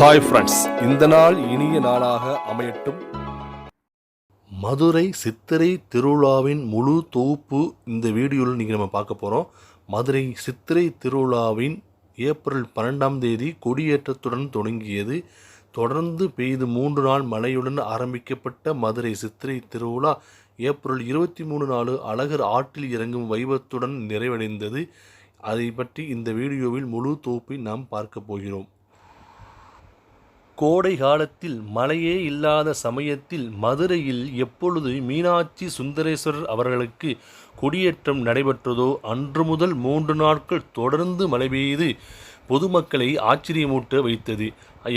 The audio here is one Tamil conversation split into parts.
ஹாய் ஃப்ரெண்ட்ஸ் இந்த நாள் இனிய நாளாக அமையட்டும். மதுரை சித்திரை திருவிழாவின் முழு தொகுப்பு இந்த வீடியோவில் நீங்கள் நம்ம பார்க்க போகிறோம் மதுரை சித்திரை திருவிழாவின் ஏப்ரல் பன்னெண்டாம் தேதி கொடியேற்றத்துடன் தொடங்கியது. தொடர்ந்து பெய்து மூன்று நாள் மழையுடன் ஆரம்பிக்கப்பட்ட மதுரை சித்திரை திருவிழா ஏப்ரல் இருபத்தி மூணு நாலு அழகர் ஆற்றில் இறங்கும் வைபத்துடன் நிறைவடைந்தது. அதை பற்றி இந்த வீடியோவில் முழு தொகுப்பை நாம் பார்க்க போகிறோம். கோடை காலத்தில் மழையே இல்லாத சமயத்தில் மதுரையில் எப்பொழுது மீனாட்சி சுந்தரேஸ்வரர் அவர்களுக்கு கொடியேற்றம் நடைபெற்றதோ அன்று முதல் மூன்று நாட்கள் தொடர்ந்து மழை பெய்து பொதுமக்களை ஆச்சரியமூட்ட வைத்தது.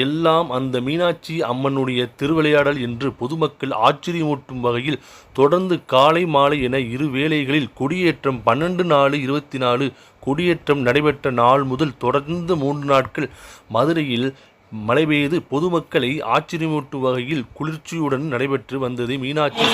எல்லாம் அந்த மீனாட்சி அம்மனுடைய திருவிளையாடல் என்று பொதுமக்கள் ஆச்சரியமூட்டும் வகையில் தொடர்ந்து காலை மாலை என இரு வேளைகளில் கொடியேற்றம் பன்னெண்டு நாலு இருபத்தி நாலு கொடியேற்றம் நடைபெற்ற நாள் முதல் தொடர்ந்து மூன்று நாட்கள் மதுரையில் மழை பெய்து பொதுமக்களை ஆச்சரியமூட்டும் வகையில் குளிர்ச்சியுடன் நடைபெற்று வந்தது மீனாட்சி.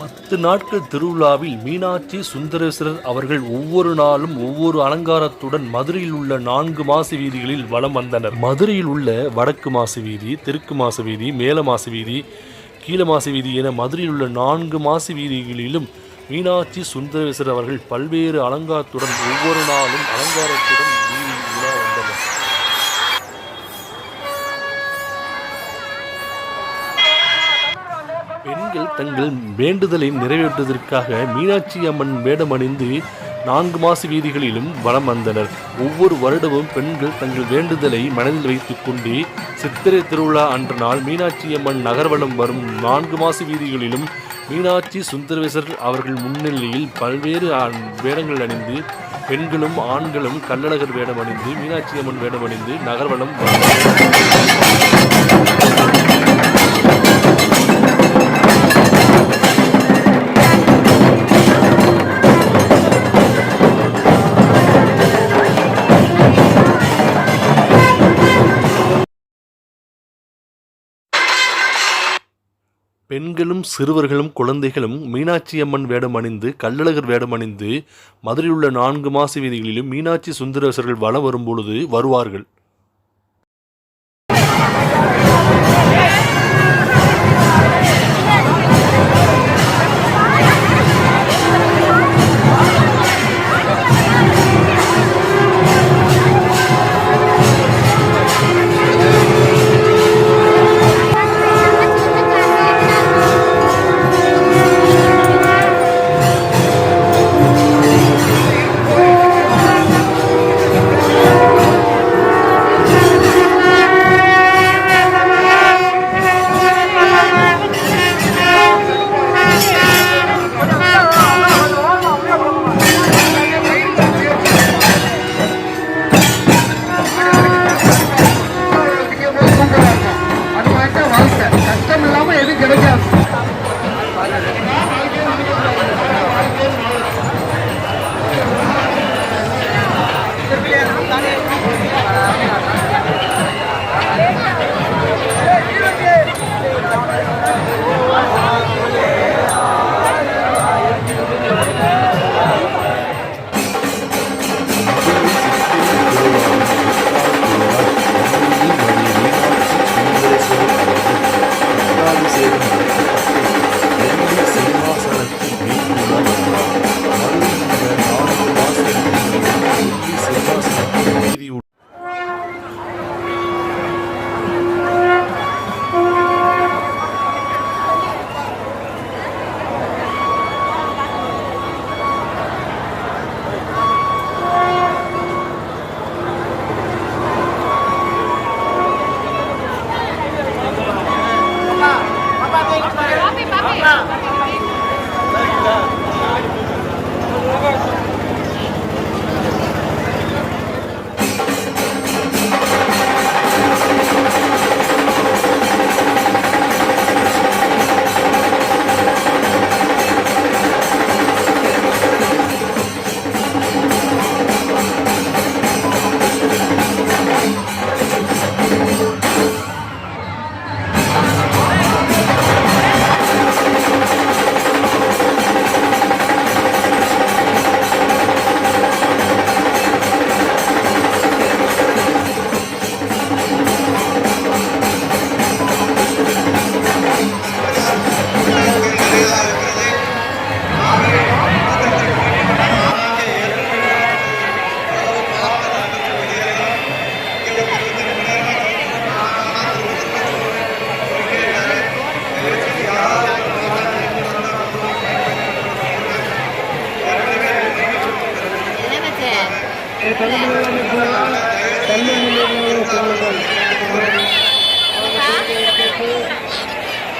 பத்து நாட்கள் திருவிழாவில் மீனாட்சி சுந்தரேஸ்வரர் அவர்கள் ஒவ்வொரு நாளும் ஒவ்வொரு அலங்காரத்துடன் மதுரையில் உள்ள நான்கு மாசு வீதிகளில் வலம் வந்தனர். மதுரையில் உள்ள வடக்கு மாசு வீதி தெற்கு மாசு வீதி மேல மாசு வீதி கீழ மாசு வீதி என மதுரையில் உள்ள நான்கு மாசு வீதிகளிலும் மீனாட்சி சுந்தரேஸ்வரர் அவர்கள் பல்வேறு அலங்காரத்துடன் ஒவ்வொரு நாளும் அலங்காரத்துடன் தங்கள் வேண்டுதலை நிறைவேற்றுவதற்காக மீனாட்சி அம்மன் வேடம் அணிந்து நான்கு மாசு வீதிகளிலும் வலம் வந்தனர். ஒவ்வொரு வருடமும் பெண்கள் தங்கள் வேண்டுதலை மனதில் வைத்துக் கொண்டு சித்திரை திருவிழா அன்ற நாள் மீனாட்சி அம்மன் நகர்வலம் வரும் நான்கு மாசு வீதிகளிலும் மீனாட்சி சுந்தரவேசர் அவர்கள் முன்னிலையில் பல்வேறு வேடங்கள் அணிந்து பெண்களும் ஆண்களும் கள்ளழகர் வேடம் அணிந்து மீனாட்சி அம்மன் வேடம் அணிந்து நகர்வலம் பெண்களும் சிறுவர்களும் குழந்தைகளும் மீனாட்சி அம்மன் வேடம் அணிந்து கள்ளழகர் வேடம் அணிந்து மதுரையில் உள்ள நான்கு மாசி வீதிகளிலும் மீனாட்சி சுந்தரேசர்கள் வலம் வரும்பொழுது வருவார்கள்.